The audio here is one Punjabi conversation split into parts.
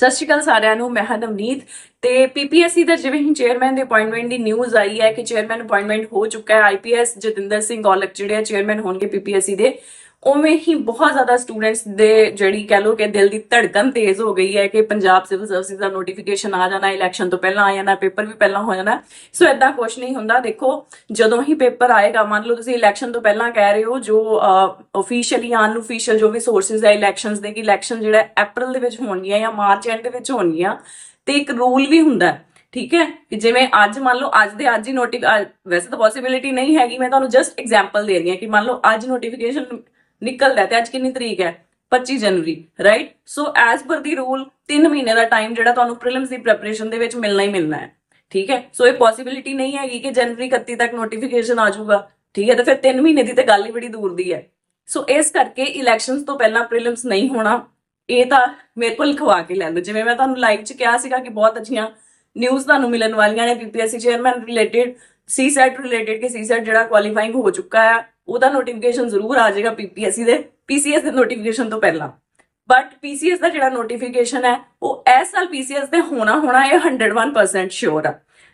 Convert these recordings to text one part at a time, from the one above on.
ਸਤਿ ਸ਼੍ਰੀ ਅਕਾਲ ਸਾਰਿਆਂ ਨੂੰ, ਮੈਂ ਹਾਂ ਨਵਨੀਤ ਤੇ ਪੀਪੀਐਸਸੀ ਦਾ ਜਿਵੇਂ ਹੀ ਚੇਅਰਮੈਨ ਦੇ ਅਪਾਇੰਟਮੈਂਟ ਦੀ ਨਿਊਜ਼ ਆਈ ਹੈ ਕਿ ਚੇਅਰਮੈਨ ਅਪਾਇੰਟਮੈਂਟ ਹੋ ਚੁੱਕਾ ਹੈ ਆਈਪੀਐਸ ਜਤਿੰਦਰ ਸਿੰਘ ਔਲਖ ਜਿਹੜੇ ਚੇਅਰਮੈਨ ਹੋਣਗੇ ਪੀਪੀਐਸਸੀ ਦੇ। ਉਵੇਂ ਹੀ ਬਹੁਤ ਜ਼ਿਆਦਾ ਸਟੂਡੈਂਟਸ ਦੇ ਜਿਹੜੀ ਕਹਿ ਲੋ ਕਿ ਦਿਲ ਦੀ ਧੜਕਨ ਤੇਜ਼ ਹੋ ਗਈ ਹੈ ਕਿ ਪੰਜਾਬ ਸਿਵਲ ਸਰਵਿਸ ਦਾ ਨੋਟੀਫਿਕੇਸ਼ਨ ਆ ਜਾਣਾ ਇਲੈਕਸ਼ਨ ਤੋਂ ਪਹਿਲਾਂ ਆ ਜਾਣਾ ਪੇਪਰ ਵੀ ਪਹਿਲਾਂ ਹੋ ਜਾਣਾ। ਸੋ ਐਦਾਂ ਕੁਝ ਨਹੀਂ ਹੁੰਦਾ। ਦੇਖੋ, ਜਦੋਂ ਹੀ ਪੇਪਰ ਆਏਗਾ, ਮੰਨ ਲਓ ਤੁਸੀਂ ਇਲੈਕਸ਼ਨ ਤੋਂ ਪਹਿਲਾਂ ਕਹਿ ਰਹੇ ਹੋ, ਜੋ ਆਫੀਸ਼ੀਅਲੀ ਅਨਅਫੀਸ਼ੀਅਲ ਜੋ ਵੀ ਸੋਰਸਸ ਹੈ ਇਲੈਕਸ਼ਨਸ ਦੇ, ਕਿ ਇਲੈਕਸ਼ਨ ਜਿਹੜਾ ਅਪ੍ਰੈਲ ਦੇ ਵਿੱਚ ਹੋਣਗੀਆਂ ਜਾਂ ਮਾਰਚ ਐਂਡ ਦੇ ਵਿੱਚ ਹੋਣਗੀਆਂ, ਤੇ ਇੱਕ ਰੂਲ ਵੀ ਹੁੰਦਾ ਠੀਕ ਹੈ? ਕਿ ਜਿਵੇਂ ਅੱਜ ਮੰਨ ਲਓ, ਅੱਜ ਦੇ ਅੱਜ ਹੀ ਨੋਟਿਫ ਵੈਸੇ ਤਾਂ ਪੋਸਿਬਿਲਿਟੀ ਨਹੀਂ ਹੈਗੀ। ਮੈਂ ਤੁਹਾਨੂੰ ਜਸਟ ਐਗਜ਼ਾਮਪਲ ਦੇ ਰਹੀ ਹਾਂ ਕਿ ਮੰਨ ਲਓ, ਅੱਜ ਨੋਟੀਫਿਕੇਸ਼ਨ ਨਿਕਲਦਾ ਹੈ ਤੇ ਅੱਜ ਕਿੰਨੀ ਤਰੀਕ ਹੈ? 25 ਜਨਵਰੀ ਰਾਈਟ ਸੋ ਐਸ ਪਰ ਦੀ ਰੂਲ 3 ਮਹੀਨੇ ਦਾ ਟਾਈਮ ਜਿਹੜਾ ਤੁਹਾਨੂੰ ਪ੍ਰੀਲਿਮਸ ਦੀ ਪ੍ਰੈਪਰੇਸ਼ਨ ਦੇ ਵਿੱਚ ਮਿਲਣਾ ਹੀ ਮਿਲਣਾ ਹੈ। ਠੀਕ ਹੈ? ਸੋ ਇਹ ਪੋਸਿਬਿਲਿਟੀ ਨਹੀਂ ਹੈਗੀ ਕਿ ਜਨਵਰੀ 31 ਤੱਕ ਨੋਟੀਫਿਕੇਸ਼ਨ ਆ ਜਾਊਗਾ। ਠੀਕ ਹੈ? ਤੇ ਫਿਰ 3 ਮਹੀਨੇ ਦੀ ਤੇ ਗੱਲ ਹੀ ਬੜੀ ਦੂਰ ਦੀ ਹੈ। ਸੋ ਇਸ ਕਰਕੇ ਇਲੈਕਸ਼ਨਸ ਤੋਂ ਪਹਿਲਾਂ ਪ੍ਰੀਲਿਮਸ ਨਹੀਂ ਹੋਣਾ, ਇਹ ਤਾਂ ਮੇਰੇ ਕੋਲ ਖਵਾ ਕੇ ਲੈ ਲਓ ਜਿਵੇਂ ਮੈਂ ਤੁਹਾਨੂੰ ਲਾਈਵ 'ਚ ਕਿਹਾ ਸੀਗਾ ਕਿ ਬਹੁਤ ਅੱਛੀਆਂ ਨਿਊਜ਼ ਤੁਹਾਨੂੰ ਮਿਲਣ ਵਾਲੀਆਂ ਨੇ PPSC chairman related C CSAT related ਕਿ ਸੀਸੈਟ ਜਿਹੜਾ ਕੁਆਲੀਫਾਈਂਗ ਹੋ ਚੁੱਕਾ ਹੈ ਉਹਦਾ ਨੋਟੀਫਿਕੇਸ਼ਨ ਜ਼ਰੂਰ ਆ ਜਾਏਗਾ ਪੀਪੀਐਸਸੀ ਦੇ ਪੀਸੀਐਸ ਦੇ ਨੋਟੀਫਿਕੇਸ਼ਨ ਤੋਂ ਪਹਿਲਾਂ। ਬਟ ਪੀਸੀਐਸ ਦਾ ਜਿਹੜਾ ਨੋਟੀਫਿਕੇਸ਼ਨ ਹੈ, ਉਹ ਇਸ ਸਾਲ ਪੀਸੀਐਸ ਦੇ ਹੋਣਾ ਹੋਣਾ ਇਹ 101% ਸ਼ੋਰ ਆ।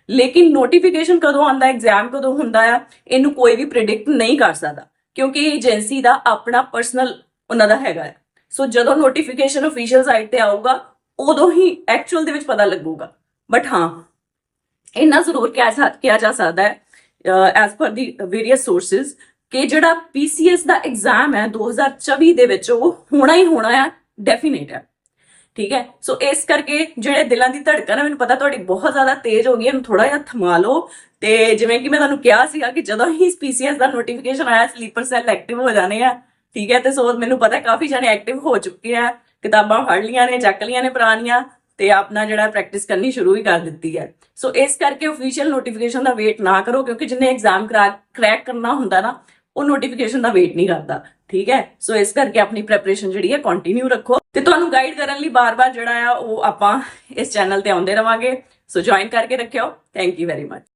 ਲੇਕਿਨ ਨੋਟੀਫਿਕੇਸ਼ਨ ਕਦੋਂ ਆਉਂਦਾ ਐਗਜ਼ਾਮ ਕਦੋਂ ਹੁੰਦਾ ਆ, ਇਹਨੂੰ ਕੋਈ ਵੀ ਪ੍ਰਿਡਿਕਟ ਨਹੀਂ ਕਰ ਸਕਦਾ, ਕਿਉਂਕਿ ਇਹ ਏਜੰਸੀ ਦਾ ਆਪਣਾ ਪਰਸਨਲ ਉਹਨਾਂ ਦਾ ਹੈਗਾ ਹੈ ਸੋ ਜਦੋਂ ਨੋਟੀਫਿਕੇਸ਼ਨ ਅਫੀਸ਼ੀਅਲ ਸਾਈਟ ਤੇ ਆਊਗਾ, ਉਦੋਂ ਹੀ ਐਕਚੁਅਲ ਦੇ ਵਿੱਚ ਪਤਾ ਲੱਗੂਗਾ। ਬਟ ਹਾਂ ਇੰਨਾ ਜ਼ਰੂਰ ਕਿਹਾ ਜਾ ਕਿਹਾ ਜਾ ਸਕਦਾ ਹੈ ਐਸ ਪਰ ਦੀ ਵੇਰੀਅਸ ਸੋਰਸਸ ਕਿ ਜਿਹੜਾ ਪੀਸੀਐਸ ਦਾ ਐਗਜ਼ਾਮ ਹੈ 2024 ਦੇ ਵਿੱਚ, ਉਹ ਹੋਣਾ ਹੀ ਹੋਣਾ ਹੈ ਡੈਫੀਨੇਟ ਹੈ। ਠੀਕ ਹੈ? ਸੋ ਇਸ ਕਰਕੇ ਜਿਹੜੇ ਦਿਲਾਂ ਦੀ ਧੜਕਣ ਹੈ ਮੈਨੂੰ ਪਤਾ ਤੁਹਾਡੀ ਬਹੁਤ ਜ਼ਿਆਦਾ ਤੇਜ਼ ਹੋ ਗਈ ਹੈ, ਇਹਨੂੰ ਥੋੜਾ ਜਿਹਾ ਥਮਾ ਲਓ ਤੇ ਜਿਵੇਂ ਕਿ ਮੈਂ ਤੁਹਾਨੂੰ ਕਿਹਾ ਸੀਗਾ ਕਿ ਜਦੋਂ ਹੀ ਪੀਸੀਐਸ ਦਾ ਨੋਟੀਫਿਕੇਸ਼ਨ ਆਇਆ ਸਲੀਪਰ ਸੈੱਲ ਐਕਟਿਵ ਹੋ ਜਾਣੇ ਆ। ਠੀਕ ਹੈ? ਤੇ ਸੋ ਮੈਨੂੰ ਪਤਾ ਕਾਫੀ ਜਣੇ ਐਕਟਿਵ ਹੋ ਚੁੱਕੇ ਆ, ਕਿਤਾਬਾਂ ਫੜ ਲੀਆਂ ਨੇ, ਚੱਕ ਲੀਆਂ ਨੇ ਪੁਰਾਣੀਆਂ। ਤੇ ਆਪਣਾ ਜਿਹੜਾ ਪ੍ਰੈਕਟਿਸ ਕਰਨੀ ਸ਼ੁਰੂ ਹੀ ਕਰ ਦਿੱਤੀ ਹੈ। ਸੋ ਇਸ ਕਰਕੇ ਅਫੀਸ਼ੀਅਲ ਨੋਟੀਫਿਕੇਸ਼ਨ ਦਾ ਵੇਟ ਨਾ ਕਰੋ, ਕਿਉਂਕਿ ਜਿੰਨੇ ਐਗਜ਼ਾਮ ਕਰੈਕ ਕਰਨਾ ਹੁੰਦਾ ਨਾ, ਉਹ ਨੋਟੀਫਿਕੇਸ਼ਨ ਦਾ ਵੇਟ ਨਹੀਂ ਕਰਦਾ। ਠੀਕ ਹੈ? ਸੋ ਇਸ ਕਰਕੇ ਆਪਣੀ ਪ੍ਰੈਪਰੇਸ਼ਨ ਜਿਹੜੀ ਹੈ ਕੰਟੀਨਿਊ ਰੱਖੋ। ਤੇ ਤੁਹਾਨੂੰ ਗਾਈਡ ਕਰਨ ਲਈ ਬਾਰ-ਬਾਰ ਜਿਹੜਾ ਆ, ਉਹ ਆਪਾਂ ਇਸ ਚੈਨਲ ਤੇ ਆਉਂਦੇ ਰਵਾਂਗੇ। ਸੋ ਜੁਆਇਨ ਕਰਕੇ ਰੱਖਿਓ। Thank you very much